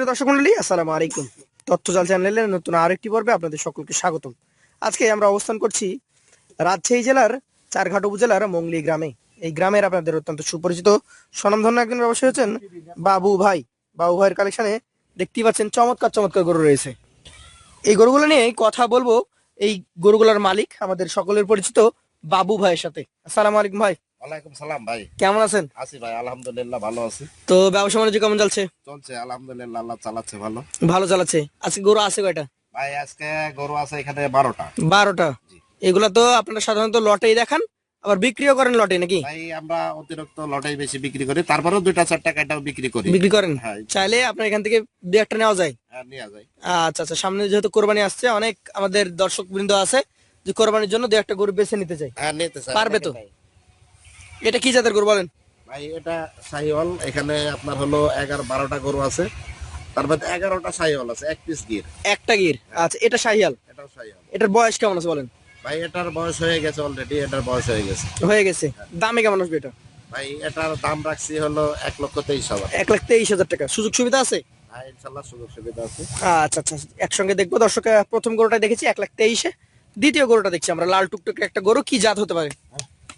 সুপ্রিয় দর্শক মন্ডলী, আসসালামু আলাইকুম। তথ্যজাল চ্যানেলের নতুন আরেকটি পর্বে আপনাদের সকলকে স্বাগতম। আজকে আমরা অবস্থান করছি রাজশাহী জেলার চারঘাট উপজেলার মংলি গ্রামে। এই গ্রামের আপনাদের অত্যন্ত সুপরিচিত স্বনামধন্য একজন ব্যবসায়ী হচ্ছেন বাবু ভাই। বাবু ভাইয়ের কালেকশনে দেখতেই পাচ্ছেন চমৎকার চমৎকার গরু রয়েছে। এই গরুগুলো নিয়ে কথা বলব। এই গরুগুলোর মালিক আমাদের সকলের পরিচিত বাবু ভাইয়ের সাথে। আসসালামু আলাইকুম ভাই। ওয়ালাইকুম সালাম ভাই। কেমন আছেন? আছি ভাই আলহামদুলিল্লাহ ভালো আছি। তো ব্যবসা বাণিজ্য কেমন চলছে? চলছে আলহামদুলিল্লাহ আল্লাহ চালাচ্ছে ভালো। ভালো চালাচ্ছে। আজকে গরু আছে কয়টা? ভাই আজকে গরু আছে এখানে বারোটা। বারোটা। এগুলা তো আপনারা সাধারণত লটেই দেখান আবার বিক্রিও করেন লটে নাকি? ভাই আমরা অতিরিক্ত লটাই বেশি বিক্রি করি তারপরেও দুইটা চারটা কাটাও বিক্রি করি। বিক্রি করেন? হ্যাঁ চাইলে আপনার এখান থেকে দু একটা নেওয়া যায়। হ্যাঁ, নেওয়া যায়। আচ্ছা আচ্ছা সামনে যেহেতু কোরবানি আসছে অনেক আমাদের দর্শক বৃন্দ আছে যে কোরবানির জন্য দু একটা গরু বেছে নিতে চাই। হ্যাঁ নিতে চাই পারবে তো? এটা কি জাতের গরু বলেন? ভাই এটা সাইওয়াল। এখানে আপনার হলো এগারো বারোটা গরু আছে। তার মধ্যে এগারোটা সাইওয়াল আছে এক পিস গির। একটা গির? আচ্ছা এটা শাহিয়াল এটাও সাইওয়াল। এটার বয়স কেমন আছে বলেন? ভাই এটার বয়স হয়ে গেছে অলরেডি এটার বয়স হয়ে গেছে। হয়ে গেছে। দামে কেমন আসবে এটা? ভাই এটার দাম রাখছি হলো এক লক্ষ তেইশ হাজার। এক লাখ তেইশ হাজার টাকা। সুযোগ সুবিধা আছে? হ্যাঁ ইনশাল্লাহ সুযোগ সুবিধা আছে। আচ্ছা আচ্ছা একসঙ্গে দেখব দর্শক প্রথম গরুটা দেখেছি এক লাখ তেইশে। দ্বিতীয় গরুটা দেখছি আমরা লাল টুকটুকে একটা গরু কি জাত হতে পারে?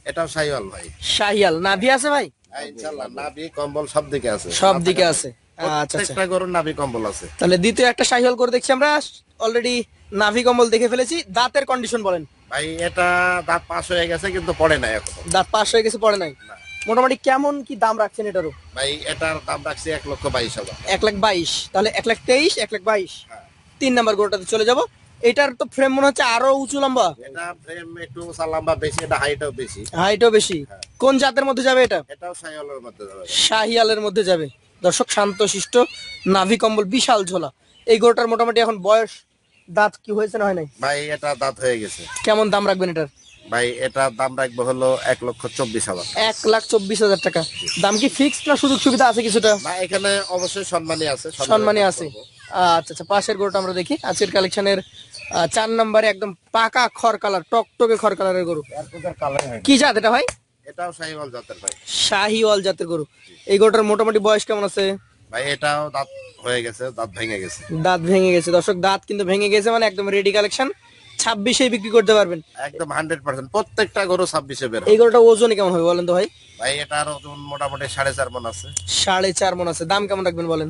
এটাও সাইওয়াল ভাই। শাহিয়াল নাভি আছে ভাই? হ্যাঁ, ইনশাল্লাহ নাভি কম্বল সব দিকে আছে। সব দিকে আছে। আচ্ছা আচ্ছা। গরুর নাভি কম্বল আছে। তাহলে দ্বিতীয় একটা শাহিয়াল করে দেখছি আমরা। অলরেডি নাভি কম্বল দেখে ফেলেছি। দাঁতের কন্ডিশন বলেন। ভাই এটা দাঁত পাস হয়ে গেছে কিন্তু পড়ে নাই এখনও। দাঁত পাশ হয়ে গেছে পড়ে নাই। মোটামুটি কেমন কি দাম রাখছেন এটারও? ভাই এটার দাম রাখছি এক লক্ষ বাইশ হাজার। এক লাখ বাইশ। তাহলে এক লাখ তেইশ এক লাখ বাইশ। হ্যাঁ। তিন নাম্বার গরুটাতে চলে যাব। এটার তো ফ্রেম মনে হচ্ছে আরও উঁচু লম্বা। এটা ফ্রেম একটু লম্বা বেশি এটা হাইটও বেশি। হাইটও বেশি। কোন জাতের মধ্যে যাবে এটা? এটাও সাইওয়ালের মধ্যে যাবে। শাহিয়ালের মধ্যে যাবে। দর্শক শান্ত শিষ্ট নাভি কম্বল বিশাল ঝোলা। এই গরুটার মোটামুটি এখন বয়স দাঁত কি হয়েছে না হয় নাই? ভাই এটা দাঁত হয়ে গেছে। কেমন দাম রাখবেন এটার? ভাই এটার দাম রাখব হলো এক লক্ষ চব্বিশ হাজার এক লাখ চব্বিশ হাজার টাকা। দাম কি ফিক্সড না সুযোগ সুবিধা আছে কিছুটা? না এখানে অবশ্যই সম্মানী আছে সম্মানী আছে। আচ্ছা আচ্ছা পাশের গরুটা আমরা দেখি। আজকের কালেকশনের চার নম্বরে একদম পাকা খড় কালার টকটকে খড় কালারের গরু। কি জাত এটা ভাই? এটাও সাইওয়াল জাতের ভাই। শাহিওয়াল জাতের গরু। এই গরুটার মোটামুটি বয়স কেমন আছে? ভাই এটাও দাঁত হয়ে গেছে দাঁত ভেঙে গেছে। দাঁত ভেঙে গেছে। দর্শক দাঁত কিন্তু ভেঙে গেছে মানে একদম রেডি কালেকশন ছাব্বিশে বিক্রি করতে পারবেন। একদম হান্ড্রেড পার্সেন্ট প্রত্যেকটা গরু ছাব্বিশে বের এই গরুটা ওজনে কেমন হবে বলেন তো ভাই? ভাই এটার ওজন মোটামুটি সাড়ে চার মন আছে। সাড়ে চার মন আছে। দাম কেমন রাখবেন বলেন?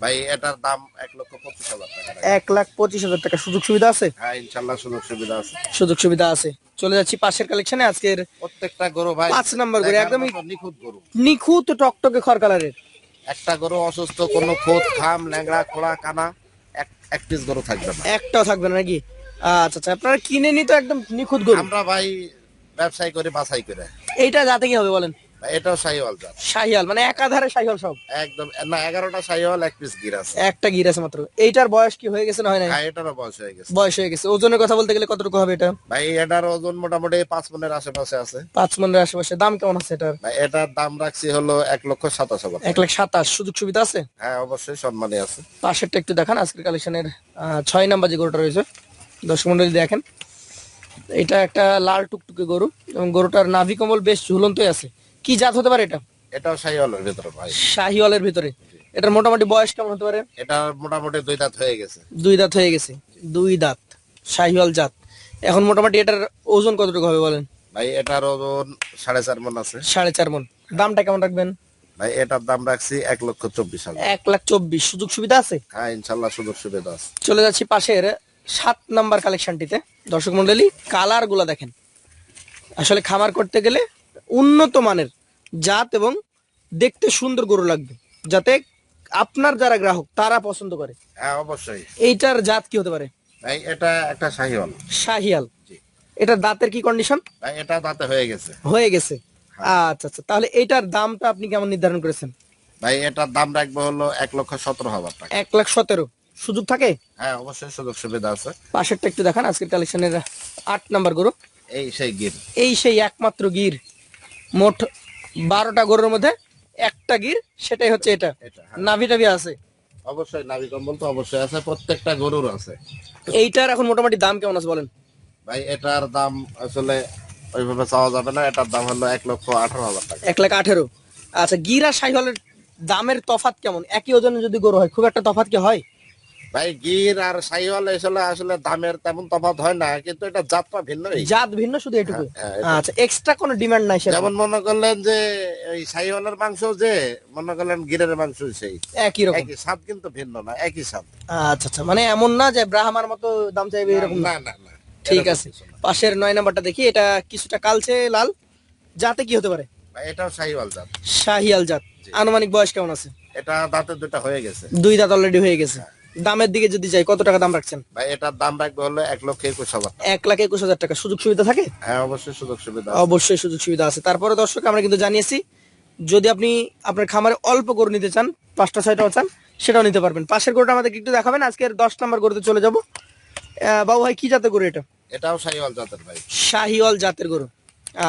ভাই এটার দাম এক লক্ষ পঁচিশ হাজার টাকা এক লাখ পঁচিশ হাজার টাকা। সুযোগ সুবিধা আছে? হ্যাঁ ইনশাল্লাহ সুযোগ সুবিধা আছে। সুযোগ সুবিধা আছে। চলে যাচ্ছি পাশের কালেকশনে আজকের প্রত্যেকটা গরু ভাই পাঁচ নাম্বার গরু, মতো নিখুঁত গরু। নিখুঁত টকটকে খড় কালারের একটা গরু অসুস্থ কোনো খোদ খাম ল্যাংড়া খোড়া কানা এক এক পিস গরু থাকবে না। একটাও থাকবে না নাকি? আচ্ছা আচ্ছা আপনারা কিনে নি তো একদম নিখুঁত গরু। আমরা ভাই ব্যবসায় করে বাছাই করে। এইটা যাতে কি হবে বলেন? এটাও শাহিওয়াল জাত মানে একাধারে শাহিয়াল সব? একদম না এগারোটা শাহিওয়াল এক পিস গির আছে। একটা গির আছে মাত্র। এইটার বয়স কি হয়ে গেছে না হয় নাই? হ্যাঁ এটারও বয়স হয়ে গেছে। বয়স হয়ে গেছে। ওজনের কথা বলতে গেলে কতটুকু হবে এটা? ভাই এটার ওজন মোটামুটি পাঁচ মনের আশেপাশে আছে। পাঁচ মনের আশেপাশে। দাম কেমন আছে এটার? ভাই এটার দাম রাখছি হলো এক লক্ষ সাতাশ হাজার এক লাখ সাতাশ। সুযোগ সুবিধা আছে? হ্যাঁ অবশ্যই সম্মানী আছে। পাশেরটা একটু দেখান আজকের কালেকশনের ছয় নাম্বার যে গরুটা রয়েছে। দর্শক মন্ডলী দেখেন। এটা একটা লাল টুকটুকে গরু এবং গরুটার নাভি কমল বেশ ঝুলন্তই আছে। কি জাত হতে পারে এটা? এটাও শাহিওয়ালের ভিতরে ভাই। শাহিওয়ালের ভিতরে। এটার মোটামুটি বয়স কেমন হতে পারে? এটা মোটামুটি দুই দাঁত হয়ে গেছে। দুই দাঁত হয়ে গেছে। দুই দাঁত। শাহিওয়াল জাত। এখন মোটামুটি এটার ওজন কতটুকু হবে বলেন? ভাই এটার ওজন সাড়ে চার মন আছে। সাড়ে চার মন। দামটা কেমন রাখবেন? ভাই এটার দাম রাখছি এক লক্ষ চব্বিশ হাজার। এক লাখ চব্বিশ। সুযোগ সুবিধা আছে? হ্যাঁ ইনশাল্লাহ সুযোগ সুবিধা আছে। চলে যাচ্ছি পাশের সাত নাম্বার কালেকশনটিতে। দর্শক মন্ডলী কালারগুলা দেখেন। আসলে খামার করতে গেলে উন্নত মানের জাত এবং দেখতে সুন্দর গরু লাগবে যাতে আপনার যারা গ্রাহক তারা পছন্দ করে। হ্যাঁ অবশ্যই। এইটার জাত কি হতে পারে? ভাই এটা একটা শাহিয়াল। জি। এটার দাঁতের কি কন্ডিশন ভাই এটা দাঁতে হয়ে গেছে। হয়ে গেছে। আচ্ছা আচ্ছা। তাহলে এইটার দামটা আপনি কেমন নির্ধারণ করেছেন? ভাই এটার দাম রাখব হলো এক লক্ষ সতেরো হাজার টাকা। এক লাখ সতেরো। সুযোগ থাকে? হ্যাঁ অবশ্যই সুযোগ সুবিধা আছে। পাশেরটা একটু দেখান আজকের কালেকশনের আট নাম্বার গরু। এই সেই গির। এই সেই একমাত্র গির। মোট বারোটা গরুর মধ্যে একটা গির সেটাই হচ্ছে এটা। হ্যাঁ। নাভি টাভি আছে। অবশ্যই নাভি কম্বল তো অবশ্যই আছে প্রত্যেকটা গরুর আছে। এইটার এখন মোটামুটি দাম কেমন আছে বলেন? ভাই এটার দাম আসলে ওইভাবে চাওয়া যাবে না এটার দাম হলো এক লক্ষ আঠারো হাজার টাকা। এক লাখ আঠেরো। আচ্ছা গির আর সাইহলের দামের তফাত কেমন? একই ওজনে যদি গরু হয় খুব একটা তফাত কি হয়? ভাই গির আর সাইওয়াল আসলে আসলে দামের তেমন তফাৎ হয় না কিন্তু এটা জাতটা ভিন্নই জাত ভিন্ন শুধু এটুকু। হ্যাঁ, আচ্ছা এক্সট্রা কোনো ডিমান্ড নাই যেমন মনে করলেন যে ওই সাইওয়ালের মাংস যে মনে করলেন গিরের মাংস সেই। একই রকম। একই স্বাদ কিন্তু ভিন্ন না একই স্বাদ। আচ্ছা আচ্ছা মানে এমন না যে ব্রাহ্মার মতো দাম চাইবে এরকম না? না না ঠিক আছে। পাশের নয় নাম্বারটা দেখি এটা কিছুটা কালচে লাল। জাতে কি হতে পারে? ভাই, এটাও সাইওয়াল জাত। শাহিয়াল জাত। আনুমানিক বয়স কেমন আছে? এটা দাঁতের দুটা হয়ে গেছে। দুই দাঁত অলরেডি হয়ে গেছে। দামের দিকে যদি যাই কত টাকা দাম রাখছেন? ভাই এটার দাম রাখবে হলো এক লক্ষ একুশ হাজার। এক লাখ একুশ হাজার টাকা। সুযোগ সুবিধা থাকে? হ্যাঁ অবশ্যই সুযোগ সুবিধা আছে। অবশ্যই সুযোগ সুবিধা আছে। তারপরে দর্শক আমরা কিন্তু জানিয়েছি যদি আপনি আপনার খামারে অল্প গরু নিতে চান পাঁচটা ছয়টাও চান সেটাও নিতে পারবেন। পাশের গরুটা আমাদেরকে একটু দেখাবেন। আজকের দশ নম্বর গরুতে চলে যাব। বাবু ভাই কি জাতের গরু এটা? এটাও সাইওয়াল জাতের ভাই। শাহিওয়াল জাতের গরু।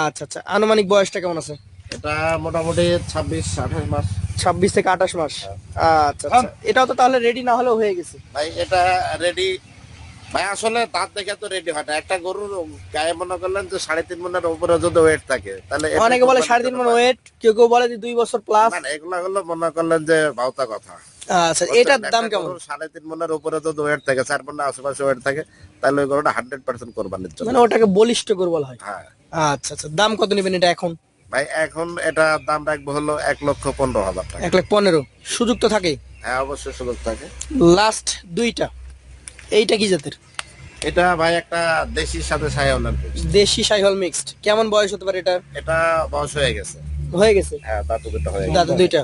আচ্ছা আচ্ছা। আনুমানিক বয়সটা কেমন আছে? এটা মোটামুটি ছাব্বিশ আঠাশ মাস। ছাব্বিশ থেকে আঠাশ মাস। আচ্ছা আচ্ছা। এটাও তো তাহলে রেডি না হলেও হয়ে গেছে। ভাই এটা রেডি ভাই আসলে দাঁত দেখে তো রেডি হয় না। একটা গরুর গায়ে মনে করলেন যে সাড়ে তিন মনের উপরে যদি ওয়েট থাকে তাহলে অনেকে বলে সাড়ে তিন মন ওয়েট কেউ কেউ বলে যে দুই বছর প্লাস মানে এগুলা হলো মনে করলেন যে ভাওতা কথা। আচ্ছা এটার দাম কেমন? সাড়ে তিন মনের উপরে যদি ওয়েট থাকে চার মনের আশেপাশে ওয়েট থাকে তাহলে ওই গরুটা হান্ড্রেড পার্সেন্ট কোরবানির জন্য। মানে ওটাকে বলিষ্ঠ গরু বলা হয়। হ্যাঁ। আচ্ছা আচ্ছা। দাম কত নেবেন এটা এখন? ভাই এখন এটা দাম রাখব হলো এক লক্ষ পনেরো হাজার টাকা। এক লাখ পনেরো। সুযোগ তো থাকে। হ্যাঁ অবশ্যই সুযোগ থাকে। লাস্ট দুইটা। এইটা কি জাতের? এটা ভাই একটা দেশির সাথে সায়াওলার দেশি সাইহল মিক্সড কেমন বয়স হতে পারে এটা এটা বয়স হয়ে গেছে। হয়ে গেছে? হ্যাঁ দাঁত দুটো হয়ে গেছে। দাদা দুইটা।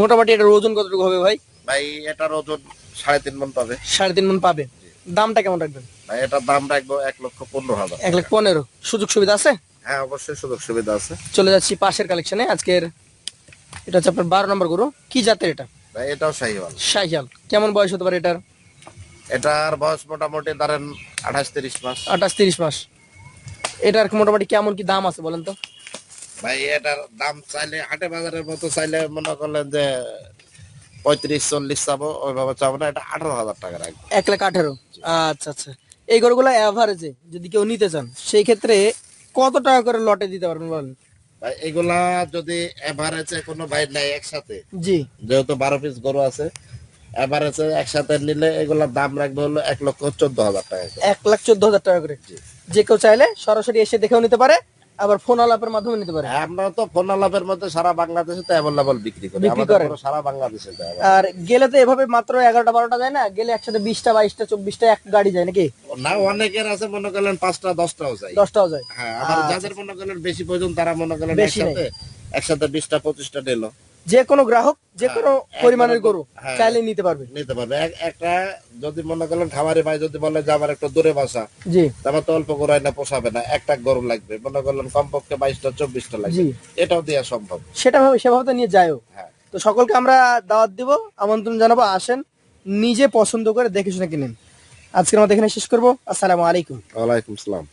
মোটামুটি এটার ওজন কতটুকু হবে ভাই? ভাই এটার ওজন সাড়ে তিন মন পাবে। সাড়ে তিন মন পাবে। দামটা কেমন রাখবেন? ভাই এটার দাম রাখব এক লক্ষ পনেরো হাজার এক লাখ পনেরো। সুযোগ সুবিধা আছে? হ্যাঁ অবশ্যই সুযোগ সুবিধা আছে। চলে যাচ্ছি পাশের কালেকশনে আজকের এটা হচ্ছে আপনার বারো নম্বর গরু। কি জাতের এটা? ভাই এটাও শাহিওয়াল। সাইহাল কেমন বয়স হতে পারে এটার? এটার বয়স মোটামুটি ধরেন আঠাশ তিরিশ মাস। আঠাশ তিরিশ মাস। এটার মোটামুটি কেমন কি দাম আছে বলেন তো? ভাই এটার দাম চাইলে হাটে বাজারের মতো চাইলে মনে করলেন যে পঁয়ত্রিশ চল্লিশ চাবো ওইভাবে চাবো না। এটা আঠারো হাজার টাকা রাখব। এক লাখ আঠেরো। আচ্ছা আচ্ছা। এই গরুগুলো অ্যাভারেজে যদি কেউ নিতে চান সেই ক্ষেত্রে কত টাকা করে লটে দিতে পারবেন বলেন? ভাই এগুলা যদি এভারেজে কোনো ভাই নাই একসাথে জি। যেহেতু বারো পিস গরু আছে এভারেজে একসাথে নিলে এগুলার দাম রাখবে হলো এক লক্ষ চোদ্দ হাজার টাকা এক লাখ চোদ্দ হাজার টাকা করে। যে কেউ চাইলে সরাসরি এসে দেখেও নিতে পারে। আবার ফোন আলাপের মাধ্যমে নিতে পারে। আমরা তো ফোন আলাপের মধ্যে সারা বাংলাদেশে তো অ্যাভেলেবল বিক্রি করি। বিক্রি করে? সারা বাংলাদেশে আর গেলে তো এভাবে মাত্র এগারোটা বারোটা যায় না? গেলে একসাথে বিশটা বাইশটা চব্বিশটা এক গাড়ি যায় নাকি? না অনেকের আছে মনে করলেন পাঁচটা দশটাও যায়। দশটাও যায়। হ্যাঁ আবার যাদের মনে করলেন বেশি প্রয়োজন তারা মনে করলেন একসাথে একসাথে বিশটা পঁচিশটা নিল। যে কোনো গ্রাহক যে কোনো হ্যাঁ, পরিমাণের গরু হ্যাঁ। চাইলে নিতে পারবে। নিতে পারবে। একটা যদি মনে করলেন খামারি ভাই যদি বলে যে আমার একটু দূরে বাসা জি। তারপর তো অল্প গরু না পোষাবে না একটা গরু লাগবে। মনে করলেন কমপক্ষে বাইশটা চব্বিশটা লাগবে। এটাও দেওয়া সম্ভব। সেটা ভাবে সেভাবে তো নিয়ে যায়ও। হ্যাঁ। তো সকলকে আমরা দাওয়াত দিব আমন্ত্রণ জানাব আসেন নিজে পছন্দ করে দেখে শুনে কিনেন। আজকের মতো এখানে শেষ করব। আসসালামু আলাইকুম। ওয়ালাইকুম সালাম